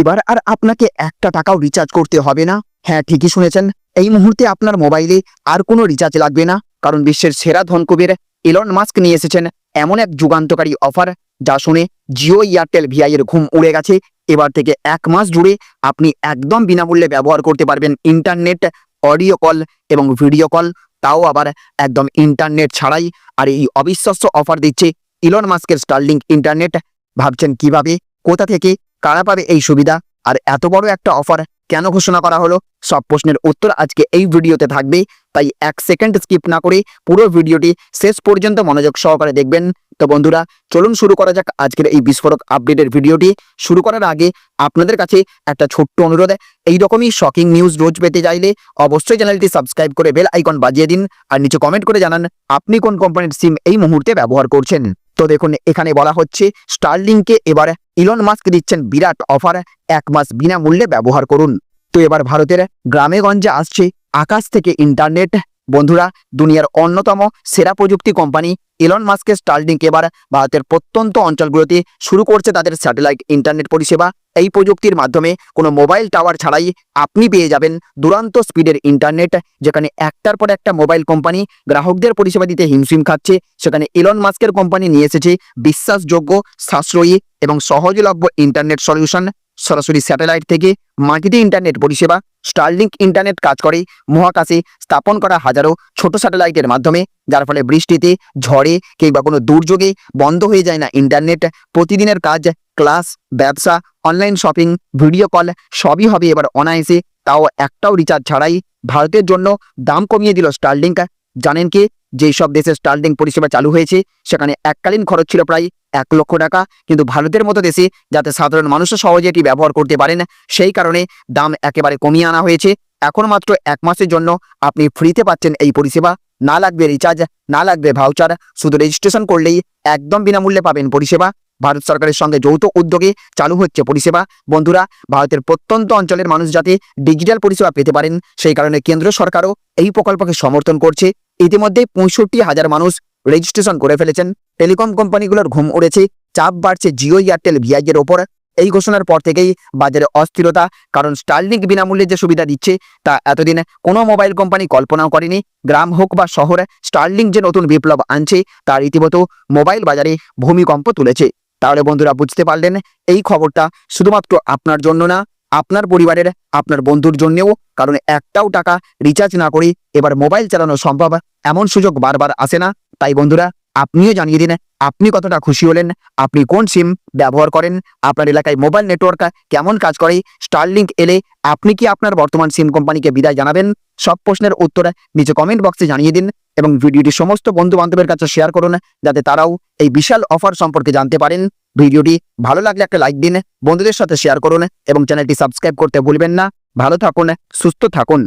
এবার আর আপনাকে একটা টাকাও রিচার্জ করতে হবে না। হ্যাঁ ঠিকই শুনেছেন। এই মুহূর্তে আপনার মোবাইলে আর কোনো রিচার্জ লাগবে না, কারণ বিশ্বের সেরা ধনকুবের এলন মাস্ক নিয়ে এসেছেন এমন এক যুগান্তকারী অফার যা শুনে জিও এয়ারটেল ভিআই এর ঘুম উড়ে গেছে। এবার থেকে এক মাস জুড়ে আপনি একদম বিনামূল্যে ব্যবহার করতে পারবেন ইন্টারনেট অডিও কল এবং ভিডিও কল তাও আবার একদম ইন্টারনেট ছাড়াই। আর এই অবিশ্বাস্য অফার দিচ্ছে ইলন মাস্কের স্টারলিংক ইন্টারনেট ভাবছেন কীভাবে? কোথা থেকে? কারা পাবে এই সুবিধা? আর এত বড় একটা অফার কেন ঘোষণা করা হলো? সব প্রশ্নের উত্তর আজকে এই ভিডিওতে থাকবে। তাই এক সেকেন্ড স্কিপ না করে পুরো ভিডিওটি শেষ পর্যন্ত মনোযোগ সহকারে দেখবেন। তো বন্ধুরা, চলুন শুরু করা যাক আজকের এই বিস্ফোরক আপডেটের ভিডিওটি। শুরু করার আগে আপনাদের কাছে একটা ছোট্ট অনুরোধ এই রকমই শকিং নিউজ রোজ পেতে চাইলে অবশ্যই চ্যানেলটি সাবস্ক্রাইব করে বেল আইকন বাজিয়ে দিন। আর নিচে কমেন্ট করে জানান, আপনি কোন কোম্পানির সিম এই মুহূর্তে ব্যবহার করছেন? তো দেখুন, এখানে বলা হচ্ছে স্টারলিংকে এবার ইলন মাস্ক দিচ্ছেন বিরাট অফার, এক মাস বিনামূল্যে ব্যবহার করুন। তো এবার ভারতের গ্রামেগঞ্জে আসছে আকাশ থেকে ইন্টারনেট। বন্ধুরা, দুনিয়ার অন্যতম সেরা প্রযুক্তি কোম্পানি ইলন মাস্কের স্টারলিংক এবার ভারতের প্রত্যন্ত অঞ্চলগুলোতে শুরু করছে তাদের স্যাটেলাইট ইন্টারনেট পরিষেবা। এই প্রযুক্তির মাধ্যমে কোনো মোবাইল টাওয়ার ছাড়াই আপনি পেয়ে যাবেন দুরান্ত স্পিডের ইন্টারনেট যেখানে একটার পর একটা মোবাইল কোম্পানি গ্রাহকদের পরিষেবা দিতে হিমশিম খাচ্ছে। সেখানে ইলন মাস্কের কোম্পানি নিয়ে এসেছে বিশ্বাসযোগ্য, সাশ্রয়ী এবং সহজলভ্য ইন্টারনেট সলিউশন সরাসরি স্যাটেলাইট থেকে মাটিতে ইন্টারনেট পরিষেবা, স্টারলিংক ইন্টারনেট কাজ করে, মহাকাশে স্থাপন করা হাজারো ছোট স্যাটেলাইটের মাধ্যমে, যার ফলে বৃষ্টিতে, ঝড়ে কিংবা কোনো দুর্যোগে বন্ধ হয়ে যায় না ইন্টারনেট। প্রতিদিনের কাজ, ক্লাস, ব্যবসা, অনলাইন শপিং, ভিডিও কল সবই হবে এবার অনায়াসে। তাও একটাও রিচার্জ ছাড়াই ভারতের জন্য দাম কমিয়ে দিল স্টারলিংক। জানেন কি? যেই সব দেশে স্টারলিংক পরিষেবা চালু হয়েছে, সেখানে এককালীন খরচ ছিল প্রায় এক লক্ষ টাকা। কিন্তু ভারতের মতো দেশে যাতে সাধারণ মানুষও সহজে এটি ব্যবহার করতে পারেন, সেই কারণে দাম একেবারে কমিয়ে আনা হয়েছে। এখন মাত্র এক মাসের জন্য আপনি ফ্রিতে পাচ্ছেন এই পরিষেবা। না লাগবে রিচার্জ, না লাগবে ভাউচার, শুধু রেজিস্ট্রেশন করলেই একদম বিনামূল্যে পাবেন পরিষেবা। ভারত সরকারের সঙ্গে যৌথ উদ্যোগে চালু হচ্ছে পরিষেবা। বন্ধুরা, ভারতের প্রত্যন্ত অঞ্চলের মানুষ যাতে ডিজিটাল পরিষেবা পেতে পারেন, সেই কারণে কেন্দ্র সরকারও এই প্রকল্পকে সমর্থন করছে। ইতিমধ্যে পঁয়ষট্টি হাজার মানুষ রেজিস্ট্রেশন করে ফেলেছেন। টেলিকম কোম্পানিগুলোর ঘুম উড়েছে, চাপ বাড়ছে জিও এয়ারটেল ভিআই এর ওপর। এই ঘোষণার পর থেকেই বাজারে অস্থিরতা, কারণ স্টারলিংক বিনামূল্যে যে সুবিধা দিচ্ছে, তা এতদিন কোনো মোবাইল কোম্পানি কল্পনাও করেনি। গ্রাম হোক বা শহরে স্টারলিংক যে নতুন বিপ্লব আনছে, তার রীতিমতো মোবাইল বাজারে ভূমিকম্প তুলেছে। তাহলে বন্ধুরা, বুঝতে পারলেন, এই খবরটা শুধুমাত্র আপনার জন্য না আপনার পরিবারের, আপনার বন্ধুর জন্যেও। কারণ একটাও টাকা রিচার্জ না করে এবার মোবাইল চালানো সম্ভব। এমন সুযোগ বারবার আসে না। তাই বন্ধুরা, আপনিও জানিয়ে দিন, আপনি কতটা খুশি হলেন, আপনি কোন সিম ব্যবহার করেন, আপনার এলাকায় মোবাইল নেটওয়ার্ক কেমন কাজ করে স্টারলিংক এলে আপনি কি আপনার বর্তমান সিম কোম্পানিকে বিদায় জানাবেন? সব প্রশ্নের উত্তর নিচে কমেন্ট বক্সে জানিয়ে দিন। এবং ভিডিওটি সমস্ত বন্ধু বান্ধবের কাছে শেয়ার করুন, যাতে তারাও এই বিশাল অফার সম্পর্কে জানতে পারেন। ভিডিওটি ভালো লাগলে একটা লাইক দিন, বন্ধুদের সাথে শেয়ার করুন এবং চ্যানেলটি সাবস্ক্রাইব করতে ভুলবেন না। ভালো থাকুন, সুস্থ থাকুন।